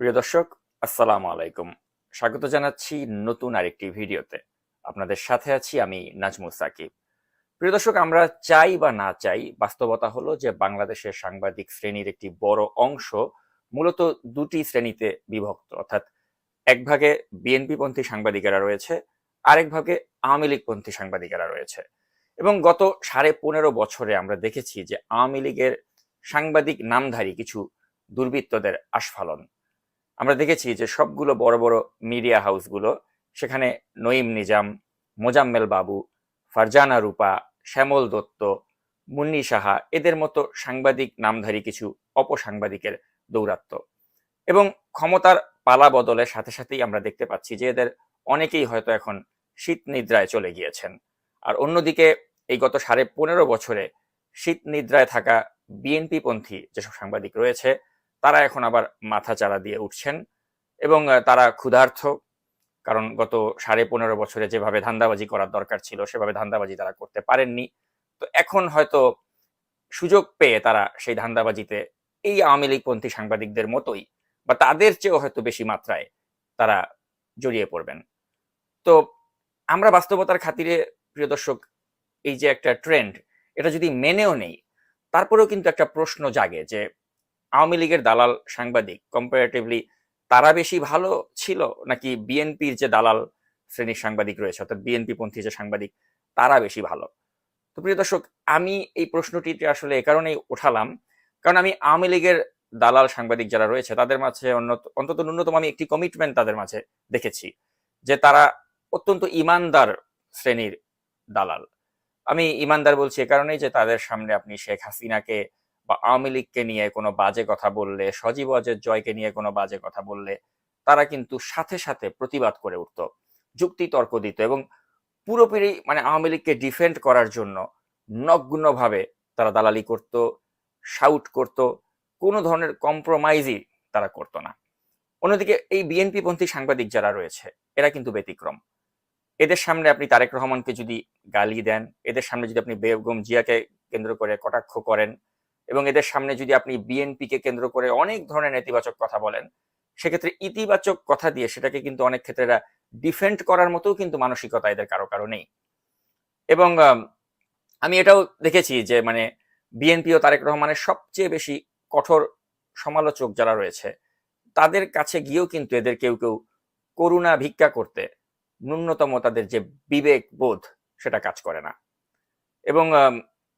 প্রিয় দর্শক, আসসালামু আলাইকুম। স্বাগত জানাচ্ছি নতুন আরেকটি ভিডিওতে। আপনাদের সাথে আছি আমি নাজমুল সাকিব। প্রিয় দর্শক, আমরা চাই বা না চাই, বাস্তবতা হলো যে বাংলাদেশের সাংবাদিক শ্রেণির একটি বড় অংশ মূলত দুটি শ্রেণীতে বিভক্ত। অর্থাৎ এক ভাগে বিএনপিপন্থী সাংবাদিকেরা রয়েছে, আরেক ভাগে আওয়ামী লীগপন্থী সাংবাদিকেরা রয়েছে। এবং গত সাড়ে পনেরো বছরে আমরা দেখেছি যে আওয়ামী লীগের সাংবাদিক নামধারী কিছু দুর্বৃত্তদের আস্ফালন আমরা দেখেছি যে সবগুলো বড় বড় মিডিয়া হাউসগুলো সেখানে নঈম নিজাম, মোজাম্মেল বাবু, ফারজানা রূপা, শ্যামল দত্ত, মুন্নি সাহা, এদের মতো সাংবাদিক নামধারী কিছু অপসাংবাদিকের দৌরাত্ম। এবং ক্ষমতার পালা বদলের সাথে সাথেই আমরা দেখতে পাচ্ছি যে এদের অনেকেই হয়তো এখন শীত নিদ্রায় চলে গিয়েছেন। আর অন্যদিকে এই গত সাড়ে পনেরো বছরে শীত নিদ্রায় থাকা বিএনপি পন্থী যেসব সাংবাদিক রয়েছে তারা এখন আবার মাথা চারা দিয়ে উঠছেন এবং তারা ক্ষুধার্থ। কারণ গত সাড়ে পনেরো বছরে যেভাবে ধান্দাবাজি করার দরকার ছিল, সেভাবে ধান্দাবাজি তারা করতে পারেননি। তো এখন হয়তো সুযোগ পেয়ে তারা সেই ধান্দাবাজিতে এই আওয়ামী লীগপন্থী সাংবাদিকদের মতোই বা তাদের চেয়েও হয়তো বেশি মাত্রায় তারা জড়িয়ে পড়বেন। তো আমরা বাস্তবতার খাতিরে, প্রিয় দর্শক, এই যে একটা ট্রেন্ড, এটা যদি মেনেও নেই, তারপরেও কিন্তু একটা প্রশ্ন জাগে যে আওয়ামী লীগের দালাল সাংবাদিক কম্পারেটিভলি তারা বেশি ভালো ছিল নাকি বিএনপির যে দালাল শ্রেণির সাংবাদিক রয়েছে, অর্থাৎ বিএনপি পন্থী যে সাংবাদিক, তারা বেশি ভালো? তো প্রিয় দর্শক, আমি এই প্রশ্নটি আসলে এ কারণেই উঠালাম, কারণ আমি আওয়ামী লীগের দালাল সাংবাদিক যারা রয়েছে, তাদের মাঝে অন্তত ন্যূনতম আমি একটি কমিটমেন্ট তাদের মাঝে দেখেছি, যে তারা অত্যন্ত ইমানদার শ্রেণির দালাল। আমি ইমানদার বলছি এ কারণেই যে তাদের সামনে আপনি শেখ হাসিনাকে বা আওয়ামী লীগকে নিয়ে কোনো বাজে কথা বললে, সজীব অজের জয়কে নিয়ে কোনো বাজে কথা বললে, তারা কিন্তু সাথে সাথে প্রতিবাদ করে উঠত, যুক্তি তর্ক দিত এবং পুরোপুরি মানে আওয়ামী লীগকে ডিফেন্ড করার জন্য নগ্নভাবে তারা দালালি করত শাউট করত, কোনো ধরনের কম্প্রোমাইজই তারা করতো না। অন্যদিকে এই বিএনপি পন্থী সাংবাদিক যারা রয়েছে, এরা কিন্তু ব্যতিক্রম। এদের সামনে আপনি তারেক রহমানকে যদি গালি দেন, এদের সামনে যদি আপনি বেগম জিয়াকে কেন্দ্র করে কটাক্ষ করেন এবং এদের সামনে যদি আপনি বিএনপিকে কেন্দ্র করে অনেক ধরনের নেতিবাচক কথা বলেন সেক্ষেত্রে ইতিবাচক কথা দিয়ে সেটাকে কিন্তু অনেক ক্ষেত্রে এরা ডিফেন্ড করার মতো কিন্তু মানসিকতা এদের কারও কারও নেই। এবং আম, এটাও দেখেছি যে মানে বিএনপি ও তারেক রহমানের সবচেয়ে বেশি কঠোর সমালোচক যারা রয়েছে তাদের কাছে গিয়েও কিন্তু এদের কেউ কেউ করুণা ভিক্ষা করতে ন্যূনতম তাদের যে বিবেক বোধ সেটা কাজ করে না। এবং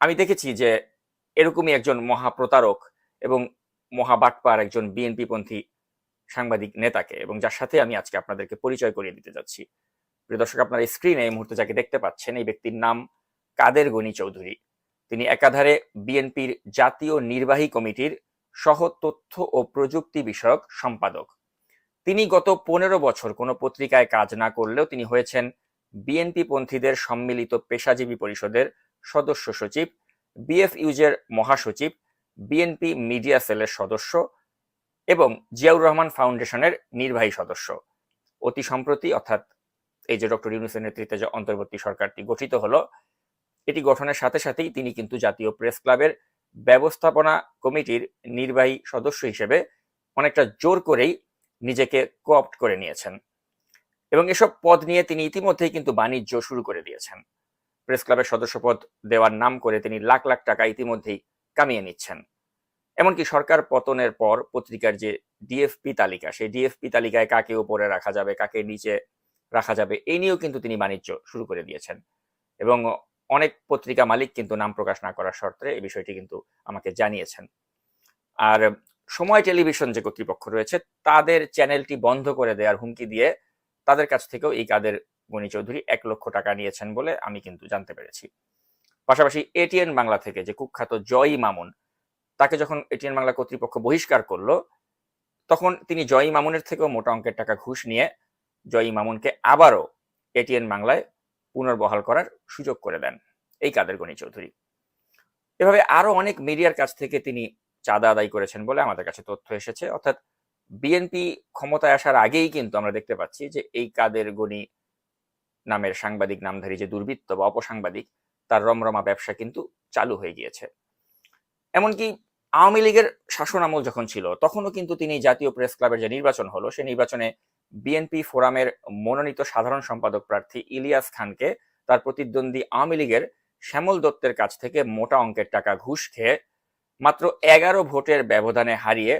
আমি দেখেছি যে এরকমই একজন মহাপ্রতারক এবং মহাবাটপার একজন বিএনপি পন্থী সাংবাদিক নেতাকে এবং যার সাথে আমি আজকে আপনাদেরকে পরিচয় করিয়ে দিতে যাচ্ছি। দর্শক, আপনার স্ক্রিনে এই মুহূর্তে যাকে দেখতে পাচ্ছেন, এই ব্যক্তির নাম কাদের গনি চৌধুরী। তিনি একাধারে বিএনপির জাতীয় নির্বাহী কমিটির সহ তথ্য ও প্রযুক্তি বিষয়ক সম্পাদক। তিনি গত পনেরো বছর কোনো পত্রিকায় কাজ না করলেও তিনি হয়েছেন বিএনপি পন্থীদের সম্মিলিত পেশাজীবী পরিষদের সদস্য সচিব বিএফইউজের মহাসচিব বিএনপি মিডিয়া সেলের সদস্য এবং জিয়াউর রহমান ফাউন্ডেশনের নির্বাহী সদস্য। অতি সম্প্রতি, অর্থাৎ এই যে ডক্টর ইউনুসের নেতৃত্বে যে অন্তর্বর্তী সরকারটি গঠিত হলো, এটি গঠনের সাথে সাথেই তিনি কিন্তু জাতীয় প্রেস ক্লাবের ব্যবস্থাপনা কমিটির নির্বাহী সদস্য হিসেবে অনেকটা জোর করেই নিজেকে কোঅপ্ট করে নিয়েছেন। এবং এসব পদ নিয়ে তিনি ইতিমধ্যেই কিন্তু বাণিজ্য শুরু করে দিয়েছেন। প্রেস ক্লাবের সদস্যপদ দেওয়ার নাম করে তিনি লাখ লাখ টাকা ইতিমধ্যেই কামিয়ে নিচ্ছেন। এমনকি সরকার পতনের পর পত্রিকার যে ডিএফপি তালিকা, সেই ডিএফপি তালিকায় কাকে উপরে রাখা যাবে, কাকে নিচে রাখা যাবে, এই নিয়েও কিন্তু তিনি বাণিজ্য শুরু করে দিয়েছেন। এবং অনেক পত্রিকা মালিক কিন্তু নাম প্রকাশ না করার শর্তে এই বিষয়টি কিন্তু আমাকে জানিয়েছেন। আর সময় টেলিভিশন যে কর্তৃপক্ষ রয়েছে, তাদের চ্যানেলটি বন্ধ করে দেওয়ার হুমকি দিয়ে তাদের কাছ থেকেও এই কাদের গণি চৌধুরী এক লক্ষ টাকা নিয়েছেন বলে আমি কিন্তু জানতে পেরেছি। পাশাপাশি এটিএন বাংলা থেকে যে কুখ্যাত জয়ী মামুন, তাকে যখন এটিএন বাংলা কর্তৃপক্ষ বহিষ্কার করল, তখন তিনি জয়ী মামুনের থেকেও মোটা অঙ্কের টাকা ঘুষ নিয়ে জয়ী মামুনকে আবারও এটিএন বাংলায় পুনর্বহাল করার সুযোগ করে দেন এই কাদের গণি চৌধুরী। এভাবে আরও অনেক মিডিয়ার কাছ থেকে তিনি চাঁদা আদায় করেছেন বলে আমাদের কাছে তথ্য এসেছে। অর্থাৎ বিএনপি ক্ষমতায় আসার আগেই কিন্তু আমরা দেখতে পাচ্ছি যে এই কাদের গণি নামের সাংবাদিক, নামধারী যে দুর্বৃত্ত বা অপসাংবাদিক, তার রমরমা ব্যবসা কিন্তু চালু হয়ে গিয়েছে। এমনকি আওয়ামী লীগের শাসন আমল যখন ছিল, তখনও কিন্তু তিনি জাতীয় প্রেস ক্লাবের যে নির্বাচন হলো সেই নির্বাচনে বিএনপি ফোরামের মনোনীত সাধারণ সম্পাদক প্রার্থী ইলিয়াস খানকে তার প্রতিদ্বন্দ্বী আওয়ামী লীগের শ্যামল দত্তের কাছ থেকে মোটা অঙ্কের টাকা ঘুষ খেয়ে মাত্র এগারো ভোটের ব্যবধানে হারিয়ে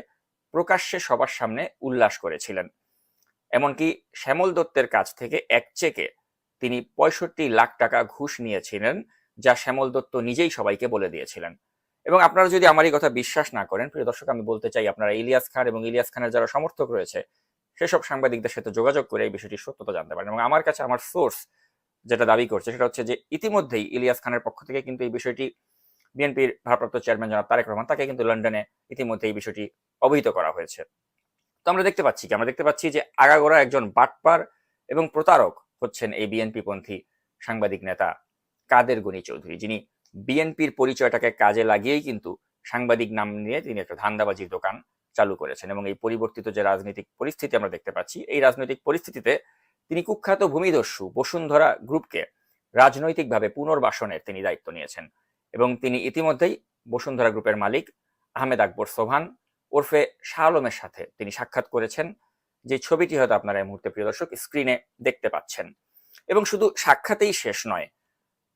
প্রকাশ্যে সবার সামনে উল্লাস করেছিলেন। এমনকি শ্যামল দত্তের কাছ থেকে এক চেকে তিনি পঁয়ষট্টি লাখ টাকা ঘুষ নিয়েছিলেন, যা শ্যামল দত্ত নিজেই সবাইকে বলে দিয়েছিলেন। এবং আপনারা যদি আমার এই কথা বিশ্বাস না করেন, প্রিয় দর্শক, আমি বলতে চাই আপনারা ইলিয়াস খান এবং ইলিয়াস খানের যারা সমর্থক রয়েছে, সেসব সাংবাদিকদের সাথে যোগাযোগ করে এই বিষয়টির সত্যতা জানতে পারেন। এবং আমার কাছে আমার সোর্স যেটা দাবি করছে, সেটা হচ্ছে যে ইতিমধ্যেই ইলিয়াস খানের পক্ষ থেকে কিন্তু এই বিষয়টি বিএনপির ভারপ্রাপ্ত চেয়ারম্যান জনাব তারেক রহমান তাকে কিন্তু লন্ডনে ইতিমধ্যে এই বিষয়টি অবহিত করা হয়েছে। তো আমরা দেখতে পাচ্ছি কি? আমরা দেখতে পাচ্ছি যে আগাগোড়া একজন বাটপার এবং প্রতারক হচ্ছেন এই বিএনপি পন্থী সাংবাদিক নেতা কাদের গনি চৌধুরী। যিনি বিএনপির পরিচয়টাকে কাজে লাগিয়েই কিন্তু সাংবাদিক নাম নিয়ে তিনি একটা ধান্দাবাজির দোকান চালু করেছেন এবং এই পরিবর্তিত যে রাজনৈতিক পরিস্থিতি আমরা দেখতে পাচ্ছি, এই রাজনৈতিক পরিস্থিতিতে তিনি কুখ্যাত ভূমিদস্যু বসুন্ধরা গ্রুপকে রাজনৈতিকভাবে পুনর্বাসনের তিনি দায়িত্ব নিয়েছেন এবং তিনি ইতিমধ্যেই বসুন্ধরা গ্রুপের মালিক আহমেদ আকবর সোভান ওরফে শাহ আলমের সাথে তিনি সাক্ষাৎ করেছেন। যে ছবিটি হয়তো আপনারা এই মুহূর্তে, প্রিয় দর্শক স্ক্রিনে দেখতে পাচ্ছেন। এবং শুধু সাক্ষাতেই শেষ নয়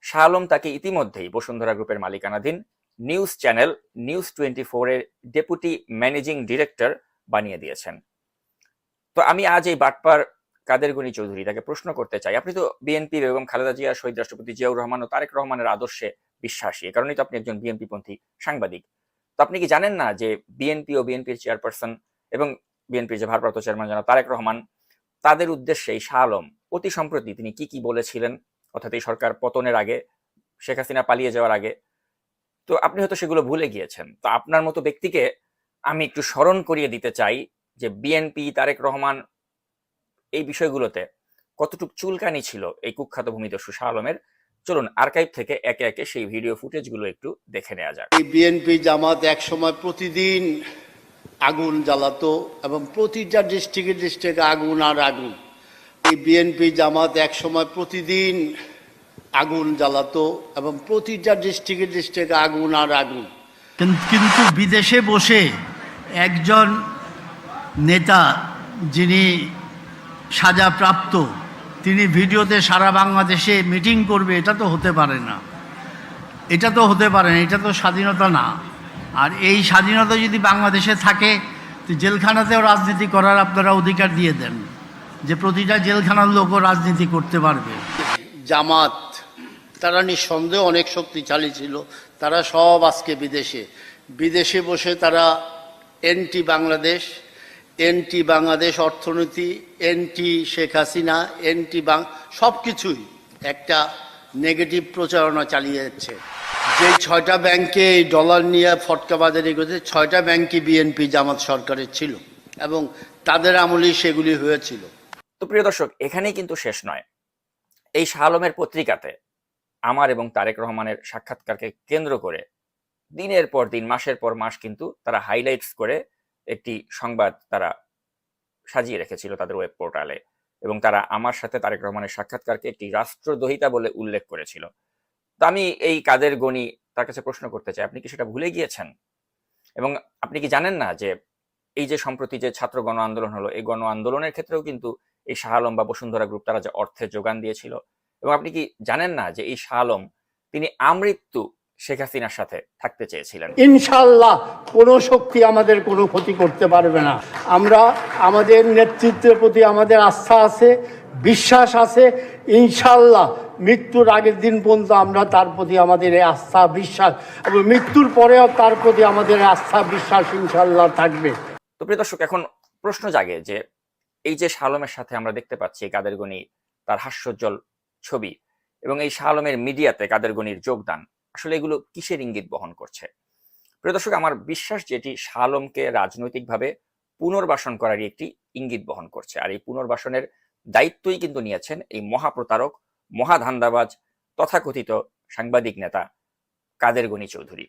শাহ আলম তাকে ইতিমধ্যেই বসুন্ধরা গ্রুপের মালিকানাধীন নিউজ চ্যানেল, নিউজ টোয়েন্টি এর ডেপুটি ম্যানেজিং ডিরেক্টর বানিয়ে দিয়েছেন। তো আমি আজ এই বাটপার কাদের গুনি চৌধুরী তাকে প্রশ্ন করতে চাই। আপনি তো বিএনপি এবং খালেদা জিয়া, শহীদ রাষ্ট্রপতি জিয়াউর রহমান ও তারেক রহমানের আদর্শে বিশ্বাসী, এ কারণেই তো আপনি একজন বিএনপি পন্থী সাংবাদিক। তো আপনি কি জানেন না যে বিএনপি ও বিএনপির চেয়ারপারসন এবং বিএনপির যে ভারপ্রাপ্ত চেয়ারম্যান জনাব তারেক রহমান, তাদের উদ্দেশ্যে এই শাহ আলম অতি সম্প্রতি তিনি কি কি বলেছিলেন, অর্থাৎ এই সরকার পতনের আগে, শেখ হাসিনা পালিয়ে যাওয়ার আগে, তো আপনি হয়তো সেগুলো ভুলে গিয়েছেন। তো আপনার মতো ব্যক্তিকে আমি একটু স্মরণ করিয়ে দিতে চাই যে বিএনপি, তারেক রহমান এই বিষয়গুলোতে কতটুকু চুলকানি ছিল এই কুখ্যাত ভূমিদস্যু শাহ আলমের। চলুন আর্কাইভ থেকে একে একে সেই ভিডিও ফুটেজগুলো একটু দেখে নেওয়া যাক। বিএনপি জামাত এক সময় প্রতিদিন আগুন জ্বালাতো এবং প্রতিটা ডিস্ট্রিক্টে ডিস্ট্রিক্টে আগুন আর আগুন। এই বিএনপি জামাত এক সময় প্রতিদিন আগুন জ্বালাতো এবং প্রতিটা ডিস্ট্রিক্টে ডিস্ট্রিক্টে আগুন আর আগুন। কিন্তু বিদেশে বসে একজন নেতা যিনি সাজাপ্রাপ্ত তিনি ভিডিওতে সারা বাংলাদেশে মিটিং করবে, এটা তো হতে পারে না। এটা তো হতে পারে না, এটা তো স্বাধীনতা না। আর এই স্বাধীনতা যদি বাংলাদেশে থাকে, তো জেলখানাতেও রাজনীতি করার আপনারা অধিকার দিয়ে দেন যে প্রতিটা জেলখানার লোকও রাজনীতি করতে পারবে। জামাত, তারা নিঃসন্দেহে অনেক শক্তিশালী ছিল। তারা সব আজকে বিদেশে। বিদেশে বসে তারা এনটি বাংলাদেশ এনটি বাংলাদেশ অর্থনীতি, এনটি শেখ হাসিনা, এনটি বাং সব কিছুই একটা নেগেটিভ প্রচারণা চালিয়ে যাচ্ছে যে ছয়টা ব্যাংকে ডলার নিয়ে ফটকা বাজারে গেছে ছয়টা ব্যাংকই বিএনপি জামাত সরকারের ছিল এবং তাদের আমলেই সেগুলি হয়েছিল। তো প্রিয় দর্শক, এখানেই কিন্তু শেষ নয়। এই শাহ আলমের পত্রিকাতে আমার এবং তারেক রহমানের সাক্ষাৎকারকে কেন্দ্র করে দিনের পর দিন, মাসের পর মাস কিন্তু তারা হাইলাইটস করে একটি সংবাদ তারা সাজিয়ে রেখেছিল তাদের ওয়েব পোর্টালে এবং তারা আমার সাথে তারেক রহমানের সাক্ষাৎকারকে একটি রাষ্ট্রদ্রোহিতা বলে উল্লেখ করেছিল। তো আমি এই কাদের গণি তার কাছে প্রশ্ন করতে চাই, আপনি কি সেটা ভুলে গিয়েছেন? এবং আপনি কি জানেন না যে এই যে সম্প্রতি যে ছাত্র গণ আন্দোলন হলো, এই গণ আন্দোলনের ক্ষেত্রেও কিন্তু এই শাহ আলম বা বসুন্ধরা গ্রুপ তারা যে অর্থের যোগান দিয়েছিল এবং আপনি কি জানেন না যে এই শাহ আলম, তিনি আমৃত্যু শেখ হাসিনার সাথে থাকতে চেয়েছিলেন? ইনশাল্লাহ কোন শক্তি আমাদের কোনো ক্ষতি করতে পারবে না। আমরা আমাদের নেতৃত্বের প্রতি আমাদের আস্থা আছে, বিশ্বাস আছে ইনশাল্লাহ মৃত্যুর আগের দিন পর্যন্ত আমরা তার প্রতি আমাদের এই আস্থা, বিশ্বাস এবং মৃত্যুর পরেও তার প্রতি আমাদের আস্থা, বিশ্বাস ইনশাল্লাহ থাকবে। তো প্রিয় দর্শক, এখন প্রশ্ন জাগে যে, এই যে শালমের সাথে আমরা দেখতে পাচ্ছি কাদের গনি তার হাস্যোজ্জ্বল ছবি এবং এই শালমের মিডিয়াতে কাদের গনির যোগদান, আসলে এগুলো কিসের ইঙ্গিত বহন করছে? প্রিয় দর্শক, আমার বিশ্বাস যে এটি শালমকে রাজনৈতিকভাবে পুনর্বাসন করারই একটি ইঙ্গিত বহন করছে। আর এই পুনর্বাসনের দায়িত্বই কিন্তু নিয়েছেন এই মহাপ্রতারক মহাধান্দাবাজ, তথাকথিত সাংবাদিক নেতা কাদের গনি চৌধুরী।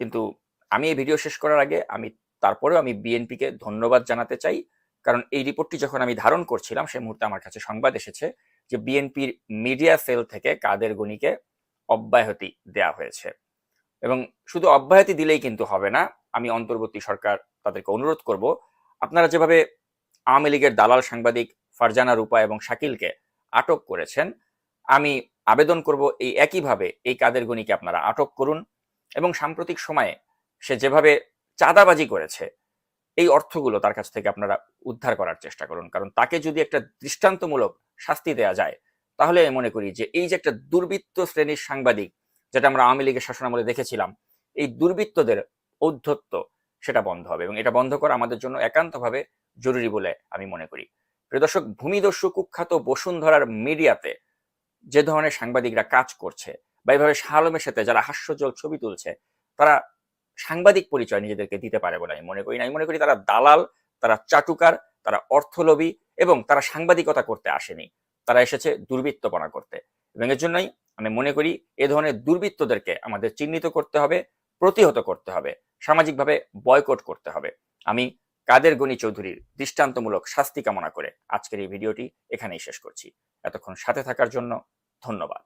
কিন্তু আমি এই ভিডিও শেষ করার আগে আমি তারপরেও আমি বিএনপিকে ধন্যবাদ জানাতে চাই, কারণ এই রিপোর্টটি যখন আমি ধারণ করছিলাম সেই মুহূর্তে আমার কাছে সংবাদ এসেছে যে বিএনপির মিডিয়া সেল থেকে কাদের গনিকে অব্যাহতি দেয়া হয়েছে। এবং শুধু অব্যাহতি দিলেই কিন্তু হবে না, আমি অন্তর্বর্তী সরকার তাদেরকে অনুরোধ করব, আপনারা যেভাবে আওয়ামী লীগের দালাল সাংবাদিক ফারজানা রূপা এবং শাকিলকে আটক করেছেন, আমি আবেদন করব এই একইভাবে এই কাদের গণিকে আপনারা আটক করুন এবং সাম্প্রতিক সময়ে সে যেভাবে চাঁদাবাজি করেছে, এই অর্থগুলো তার কাছ থেকে আপনারা উদ্ধার করার চেষ্টা করুন। কারণ তাকে যদি একটা দৃষ্টান্তমূলক শাস্তি দেয়া যায়, তাহলে আমি মনে করি যে এই যে একটা দুর্বৃত্ত শ্রেণির সাংবাদিক, যেটা আমরা আওয়ামী লীগের শাসনামলে দেখেছিলাম, এই দুর্বৃত্তদের ঔদ্ধত্য সেটা বন্ধ হবে এবং এটা বন্ধ করা আমাদের জন্য একান্তভাবে জরুরি বলে আমি মনে করি। দর্শক, ভূমিদস্যু কুখ্যাত বসুন্ধরার মিডিয়াতে যে ধরনের সাংবাদিকরা কাজ করছে বা এইভাবে শাহ আলমের সাথে যারা হাস্যজল ছবি তুলছে, তারা সাংবাদিক পরিচয় নিজেদেরকে দিতে পারে বলে আমি মনে করি না। আমি মনে করি তারা দালাল, তারা চাটুকার, তারা অর্থলোভী এবং তারা সাংবাদিকতা করতে আসেনি। তারা এসেছে দুর্বৃত্তপনা করতে এবং এর জন্যই আমি মনে করি এ ধরনের দুর্বৃত্তদেরকে আমাদের চিহ্নিত করতে হবে, প্রতিহত করতে হবে, সামাজিকভাবে বয়কট করতে হবে। আমি কাদের গণি চৌধুরীর দৃষ্টান্তমূলক শাস্তি কামনা করে আজকের এই ভিডিওটি এখানেই শেষ করছি। এতক্ষণ সাথে থাকার জন্য ধন্যবাদ।